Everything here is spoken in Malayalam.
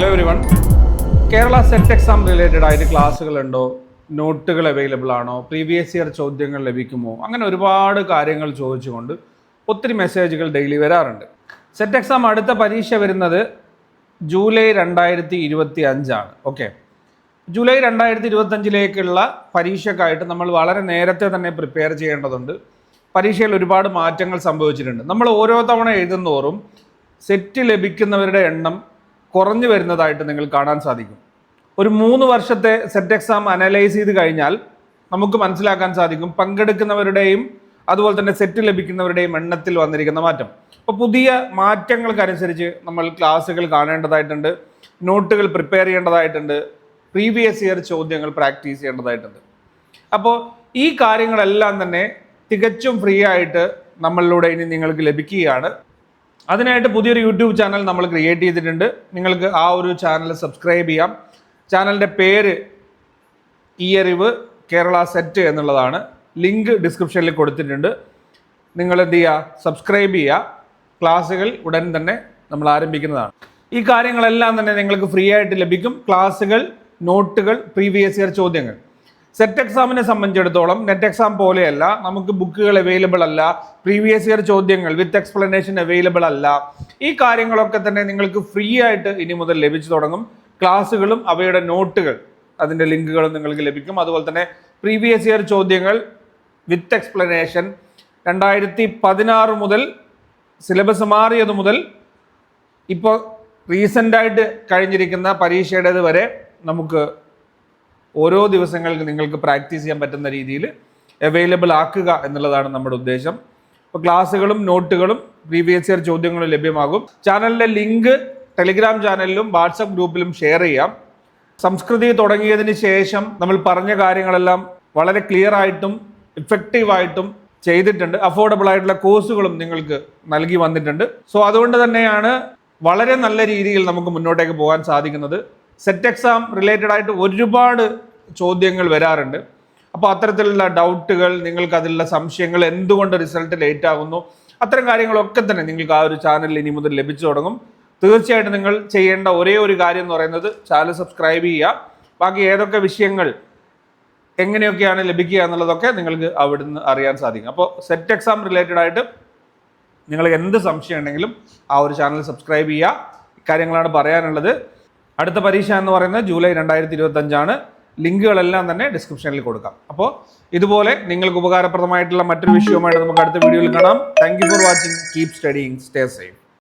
Hello everyone Kerala SET exam related ആയിട്ട് ക്ലാസ്സുകളുണ്ടോ നോട്ടുകൾ അവൈലബിൾ ആണോ? പ്രീവിയസ് ഇയർ ചോദ്യങ്ങൾ ലഭിക്കുമോ? അങ്ങനെ ഒരുപാട് കാര്യങ്ങൾ ചോദിച്ചുകൊണ്ട് ഒത്തിരി മെസ്സേജുകൾ ഡെയിലി വരാറുണ്ട്. സെറ്റ് എക്സാം അടുത്ത പരീക്ഷ വരുന്നത് ജൂലൈ രണ്ടായിരത്തി ഇരുപത്തി അഞ്ചാണ് ഓക്കെ ജൂലൈ രണ്ടായിരത്തി ഇരുപത്തഞ്ചിലേക്കുള്ള പരീക്ഷക്കായിട്ട് നമ്മൾ വളരെ നേരത്തെ തന്നെ പ്രിപ്പയർ ചെയ്യേണ്ടതുണ്ട്. പരീക്ഷയിൽ ഒരുപാട് മാറ്റങ്ങൾ സംഭവിച്ചിട്ടുണ്ട്. നമ്മൾ ഓരോ തവണ എഴുതുന്നോറും സെറ്റ് ലഭിക്കുന്നവരുടെ എണ്ണം കുറഞ്ഞു വരുന്നതായിട്ട് നിങ്ങൾ കാണാൻ സാധിക്കും. ഒരു മൂന്ന് വർഷത്തെ സെറ്റ് എക്സാം അനലൈസ് ചെയ്ത് കഴിഞ്ഞാൽ നമുക്ക് മനസ്സിലാക്കാൻ സാധിക്കും പങ്കെടുക്കുന്നവരുടെയും അതുപോലെ തന്നെ സെറ്റ് ലഭിക്കുന്നവരുടെയും എണ്ണത്തിൽ വന്നിരിക്കുന്ന മാറ്റം. അപ്പോൾ പുതിയ മാറ്റങ്ങൾക്കനുസരിച്ച് നമ്മൾ ക്ലാസ്സുകൾ കാണേണ്ടതായിട്ടുണ്ട് നോട്ടുകൾ പ്രിപ്പയർ ചെയ്യേണ്ടതായിട്ടുണ്ട് പ്രീവിയസ് ഇയർ ചോദ്യങ്ങൾ പ്രാക്ടീസ് ചെയ്യേണ്ടതായിട്ടുണ്ട്. അപ്പോൾ ഈ കാര്യങ്ങളെല്ലാം തന്നെ തികച്ചും ഫ്രീ ആയിട്ട് നമ്മളിലൂടെ ഇനി നിങ്ങൾക്ക് ലഭിക്കുകയാണ്. അതിനായിട്ട് പുതിയൊരു യൂട്യൂബ് ചാനൽ നമ്മൾ ക്രിയേറ്റ് ചെയ്തിട്ടുണ്ട്. നിങ്ങൾക്ക് ആ ഒരു ചാനൽ സബ്സ്ക്രൈബ് ചെയ്യാം. ചാനലിന്റെ പേര് ഈ അറിവ് കേരള സെറ്റ് എന്നുള്ളതാണ്. ലിങ്ക് ഡിസ്ക്രിപ്ഷനിൽ കൊടുത്തിട്ടുണ്ട്. നിങ്ങൾ എന്ത് ചെയ്യുക? സബ്സ്ക്രൈബ് ചെയ്യുക. ക്ലാസ്സുകൾ ഉടൻ തന്നെ നമ്മൾ ആരംഭിക്കുന്നതാണ്. ഈ കാര്യങ്ങളെല്ലാം തന്നെ നിങ്ങൾക്ക് ഫ്രീ ആയിട്ട് ലഭിക്കും. ക്ലാസ്സുകൾ നോട്ടുകൾ പ്രീവിയസ് ഇയർ ചോദ്യങ്ങൾ. സെറ്റ് എക്സാമിനെ സംബന്ധിച്ചിടത്തോളം നെറ്റ് എക്സാം പോലെയല്ല നമുക്ക് ബുക്കുകൾ അവൈലബിൾ അല്ല പ്രീവിയസ് ഇയർ ചോദ്യങ്ങൾ വിത്ത് എക്സ്പ്ലനേഷൻ അവൈലബിൾ അല്ല. ഈ കാര്യങ്ങളൊക്കെ തന്നെ നിങ്ങൾക്ക് ഫ്രീ ആയിട്ട് ഇനി മുതൽ ലഭിച്ചു തുടങ്ങും. ക്ലാസ്സുകളും അവയുടെ നോട്ടുകൾ അതിന്റെ ലിങ്കുകളും നിങ്ങൾക്ക് ലഭിക്കും. അതുപോലെ തന്നെ പ്രീവിയസ് ഇയർ ചോദ്യങ്ങൾ വിത്ത് എക്സ്പ്ലനേഷൻ രണ്ടായിരത്തി പതിനാറ് മുതൽ സിലബസ് മാറിയത് മുതൽ ഇപ്പോൾ റീസെന്റായിട്ട് കഴിഞ്ഞിരിക്കുന്ന പരീക്ഷയുടേത് വരെ നമുക്ക് ഓരോ ദിവസങ്ങൾക്ക് നിങ്ങൾക്ക് പ്രാക്ടീസ് ചെയ്യാൻ പറ്റുന്ന രീതിയിൽ അവൈലബിൾ ആക്കുക എന്നുള്ളതാണ് നമ്മുടെ ഉദ്ദേശം. അപ്പോൾ ക്ലാസ്സുകളും നോട്ടുകളും പ്രീവിയസ് ഇയർ ചോദ്യങ്ങളും ലഭ്യമാകും. ചാനലിന്റെ ലിങ്ക് ടെലിഗ്രാം ചാനലിലും വാട്സപ്പ് ഗ്രൂപ്പിലും ഷെയർ ചെയ്യാം. സംസ്കൃതി തുടങ്ങിയതിന് ശേഷം നമ്മൾ പറഞ്ഞ കാര്യങ്ങളെല്ലാം വളരെ ക്ലിയർ ആയിട്ടും ഇഫക്റ്റീവായിട്ടും ചെയ്തിട്ടുണ്ട്. അഫോർഡബിൾ ആയിട്ടുള്ള കോഴ്സുകളും നിങ്ങൾക്ക് നൽകി വന്നിട്ടുണ്ട്. സോ അതുകൊണ്ട് തന്നെയാണ് വളരെ നല്ല രീതിയിൽ നമുക്ക് മുന്നോട്ടേക്ക് പോകാൻ സാധിക്കുന്നത്. സെറ്റ് എക്സാം റിലേറ്റഡ് ആയിട്ട് ഒരുപാട് ചോദ്യങ്ങൾ വരാറുണ്ട്. അപ്പോൾ അത്തരത്തിലുള്ള ഡൗട്ടുകൾ നിങ്ങൾക്ക് അതിലുള്ള സംശയങ്ങൾ എന്തുകൊണ്ട് റിസൾട്ട് ലേറ്റ് ആകുന്നു അത്തരം കാര്യങ്ങളൊക്കെ തന്നെ നിങ്ങൾക്ക് ആ ഒരു ചാനലിൽ ഇനി മുതൽ ലഭിച്ചു തുടങ്ങും. തീർച്ചയായിട്ടും നിങ്ങൾ ചെയ്യേണ്ട ഒരേ ഒരു കാര്യം എന്ന് പറയുന്നത് ചാനൽ സബ്സ്ക്രൈബ് ചെയ്യുക. ബാക്കി ഏതൊക്കെ വിഷയങ്ങൾ എങ്ങനെയൊക്കെയാണ് ലഭിക്കുക എന്നുള്ളതൊക്കെ നിങ്ങൾക്ക് അവിടുന്ന് അറിയാൻ സാധിക്കും. അപ്പോൾ സെറ്റ് എക്സാം റിലേറ്റഡ് ആയിട്ട് നിങ്ങൾക്ക് എന്ത് സംശയം ഉണ്ടെങ്കിലും ആ ഒരു ചാനൽ സബ്സ്ക്രൈബ് ചെയ്യുക. ഇക്കാര്യങ്ങളാണ് പറയാനുള്ളത്. അടുത്ത പരീക്ഷ എന്ന് പറയുന്നത് ജൂലൈ രണ്ടായിരത്തി ഇരുപത്തഞ്ചാണ് ലിങ്കുകളെല്ലാം തന്നെ ഡിസ്ക്രിപ്ഷനിൽ കൊടുക്കാം. അപ്പോൾ ഇതുപോലെ നിങ്ങൾക്ക് ഉപകാരപ്രദമായിട്ടുള്ള മറ്റൊരു വിഷയവുമായിട്ട് നമുക്ക് അടുത്ത വീഡിയോയിൽ കാണാം. Thank for watching keep studying stay safe